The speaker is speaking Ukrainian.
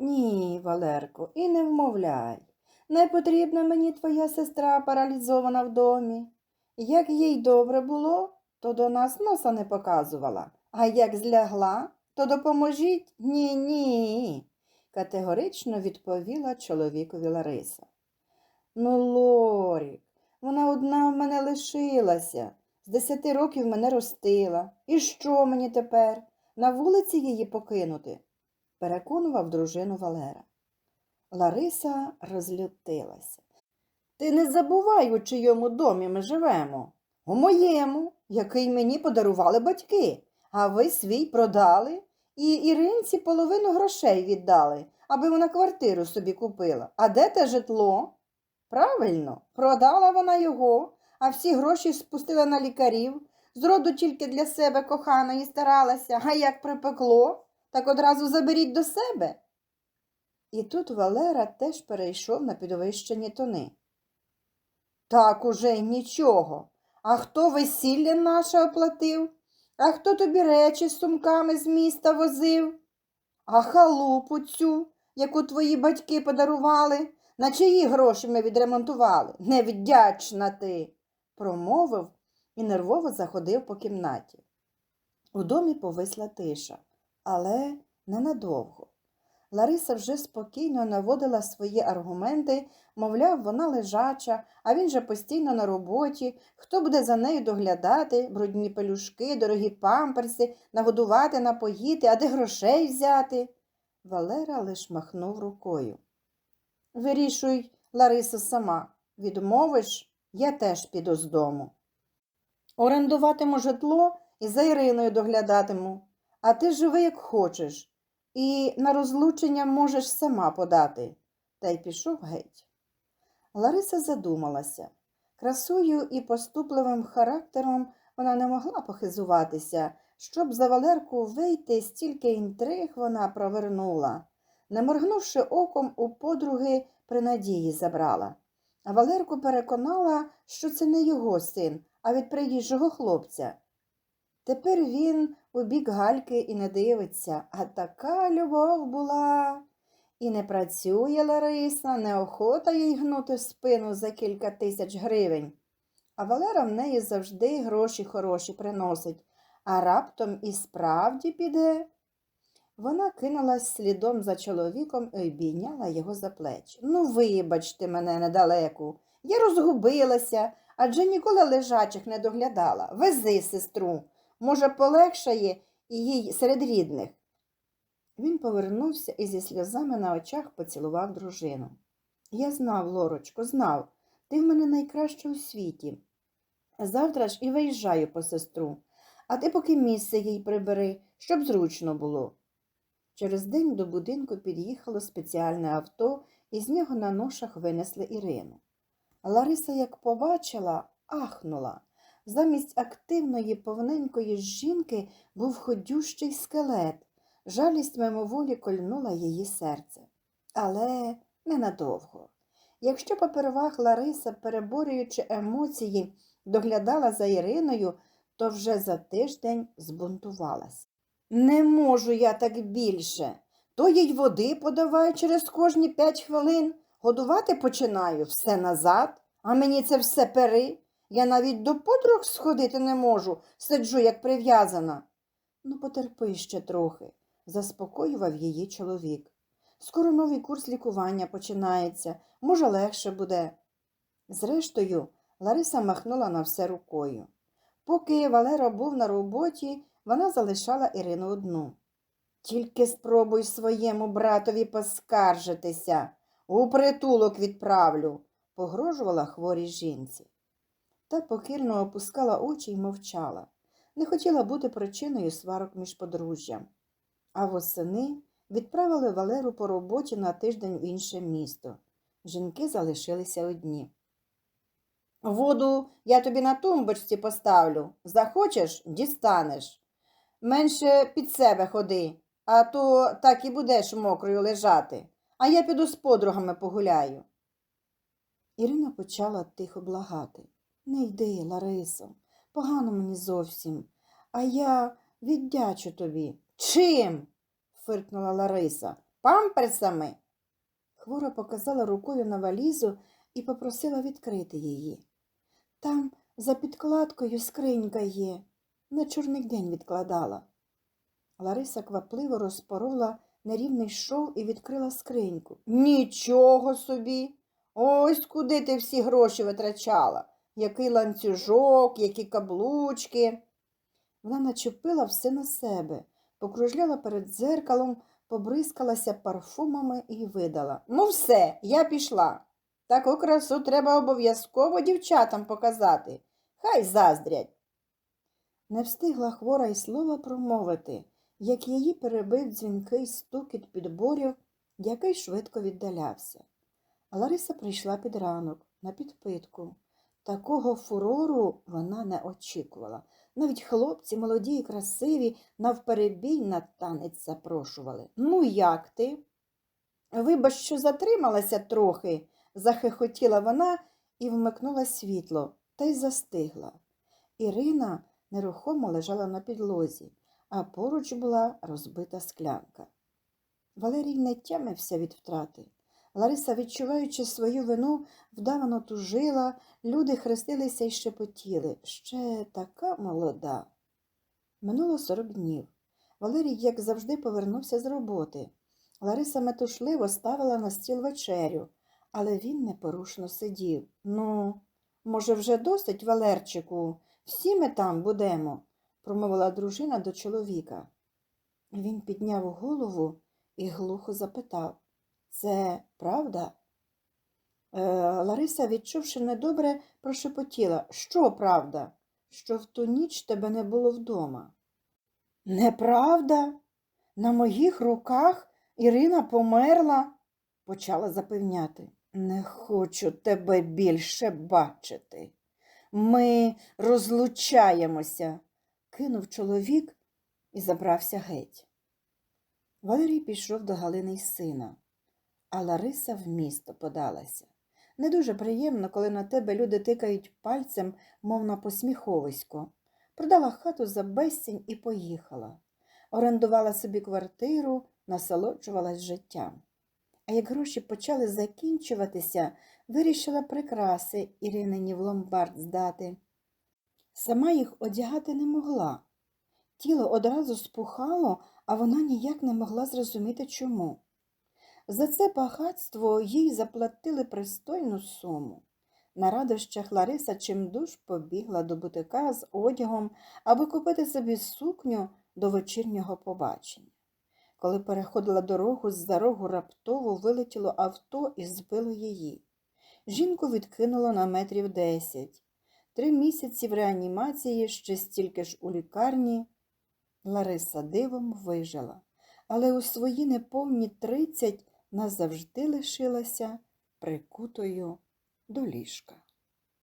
Ні, Валерко, і не вмовляй. Не потрібна мені твоя сестра паралізована в домі. Як їй добре було, то до нас носа не показувала, а як злягла, то допоможіть ні, ні, категорично відповіла чоловікові Лариса. Ну, Лорік, вона одна в мене лишилася. З десяти років мене ростила. І що мені тепер? На вулиці її покинути? Переконував дружину Валера. Лариса розлютилася. Ти не забувай, у чийому домі ми живемо. У моєму, який мені подарували батьки, а ви свій продали і Іринці половину грошей віддали, аби вона квартиру собі купила. А де те житло? Правильно, продала вона його, а всі гроші спустила на лікарів. Зроду тільки для себе коханої старалася, а як припекло, так одразу заберіть до себе. І тут Валера теж перейшов на підвищені тони. Так уже й нічого. А хто весілля наше оплатив? А хто тобі речі з сумками з міста возив? А халупу цю, яку твої батьки подарували, на чиї гроші ми відремонтували? Невдячна ти, промовив і нервово заходив по кімнаті. У домі повисла тиша, але ненадовго. Лариса вже спокійно наводила свої аргументи, мовляв, вона лежача, а він же постійно на роботі. Хто буде за нею доглядати, брудні пелюшки, дорогі памперси, нагодувати, напоїти, а де грошей взяти? Валера лиш махнув рукою. Вирішуй, Лариса, сама. Відмовиш, я теж піду з дому. Орендуватиму житло і за Іриною доглядатиму, а ти живи, як хочеш, і на розлучення можеш сама подати. Та й пішов геть. Лариса задумалася. Красою і поступливим характером вона не могла похизуватися, щоб за Валерку вийти, стільки інтриг вона провернула. Не моргнувши оком, у подруги при надії забрала. А Валерку переконала, що це не його син, а від приїжджого хлопця. Тепер він у бік гальки і не дивиться, а така любов була. І не працює Лариса, неохота їй гнути спину за кілька тисяч гривень. А Валера в неї завжди гроші хороші приносить, а раптом і справді піде. Вона кинулась слідом за чоловіком і обійняла його за плечі. Ну, вибачте мене недалеку. Я розгубилася, адже ніколи лежачих не доглядала. Вези сестру. Може, полегшає їй серед рідних. Він повернувся і зі сльозами на очах поцілував дружину. Я знав, Лорочко, знав, ти в мене найкраща у світі. Завтра ж і виїжджаю по сестру, а ти поки місце їй прибери, щоб зручно було. Через день до будинку під'їхало спеціальне авто, і з нього на ношах винесли Ірину. Лариса, як побачила, ахнула. Замість активної повненької жінки був ходющий скелет. Жалість мимоволі кольнула її серце. Але ненадовго. Якщо попервах Лариса, переборюючи емоції, доглядала за Іриною, то вже за тиждень збунтувалась. Не можу я так більше. То їй води подавай через кожні п'ять хвилин, годувати починаю все назад, а мені це все пери. Я навіть до подруг сходити не можу, сиджу, як прив'язана. Ну, потерпи ще трохи, заспокоював її чоловік. Скоро новий курс лікування починається, може, легше буде. Зрештою, Лариса махнула на все рукою. Поки Валера був на роботі, вона залишала Ірину одну. Тільки спробуй своєму братові поскаржитися, у притулок відправлю, погрожувала хворій жінці. Та покірно опускала очі й мовчала. Не хотіла бути причиною сварок між подружжям. А восени відправили Валеру по роботі на тиждень в інше місто. Жінки залишилися одні. Воду я тобі на тумбочці поставлю. Захочеш дістанеш. Менше під себе ходи, а то так і будеш мокрою лежати, а я піду з подругами погуляю. Ірина почала тихо благати. Не йди, Ларисо, погано мені зовсім, а я віддячу тобі. Чим? фиркнула Лариса. Памперсами. Хвора показала рукою на валізу і попросила відкрити її. Там за підкладкою скринька є. На чорний день відкладала. Лариса квапливо розпорола нерівний шов і відкрила скриньку. Нічого собі. Ось куди ти всі гроші витрачала. Який ланцюжок, які каблучки. Вона начепила все на себе, покружляла перед дзеркалом, побризкалася парфумами і видала. Ну, все, я пішла. Таку красу треба обов'язково дівчатам показати. Хай заздрять. Не встигла хвора й слова промовити, як її перебив дзвінкий стукіт підборів, який швидко віддалявся. Лариса прийшла під ранок, на підпитку. Такого фурору вона не очікувала. Навіть хлопці, молоді і красиві, навперебій на танець запрошували. Ну, як ти? Вибач, що затрималася трохи, захихотіла вона і вмикнула світло, та й застигла. Ірина нерухомо лежала на підлозі, а поруч була розбита склянка. Валерій не тямився від втрати. Лариса, відчуваючи свою вину, вдавано тужила, люди хрестилися й шепотіли. Ще така молода. Минуло сорок днів. Валерій, як завжди, повернувся з роботи. Лариса метушливо ставила на стіл вечерю, але він непорушно сидів. Ну, може, вже досить, Валерчику, всі ми там будемо, промовила дружина до чоловіка. Він підняв голову і глухо запитав Це правда? Е, Лариса, відчувши недобре, прошепотіла Що правда? Що в ту ніч тебе не було вдома? Неправда? На моїх руках Ірина померла, почала запевняти. Не хочу тебе більше бачити. Ми розлучаємося, кинув чоловік і забрався геть. Валерій пішов до Галини й сина, а Лариса в місто подалася. Не дуже приємно, коли на тебе люди тикають пальцем, мов на посміховисько. Продала хату за безцінь і поїхала. Орендувала собі квартиру, насолоджувалась життям. А як гроші почали закінчуватися, вирішила прикраси Іринині в ломбард здати. Сама їх одягати не могла. Тіло одразу спухало, а вона ніяк не могла зрозуміти чому. За це багатство їй заплатили пристойну суму. На радощах Лариса чимдуж побігла до бутика з одягом, аби купити собі сукню до вечірнього побачення. Коли переходила дорогу, з-за рогу раптово вилетіло авто і збило її. Жінку відкинуло на метрів десять. Три місяці в реанімації, ще стільки ж у лікарні. Лариса дивом вижила, але у свої неповні тридцять назавжди лишилася прикутою до ліжка.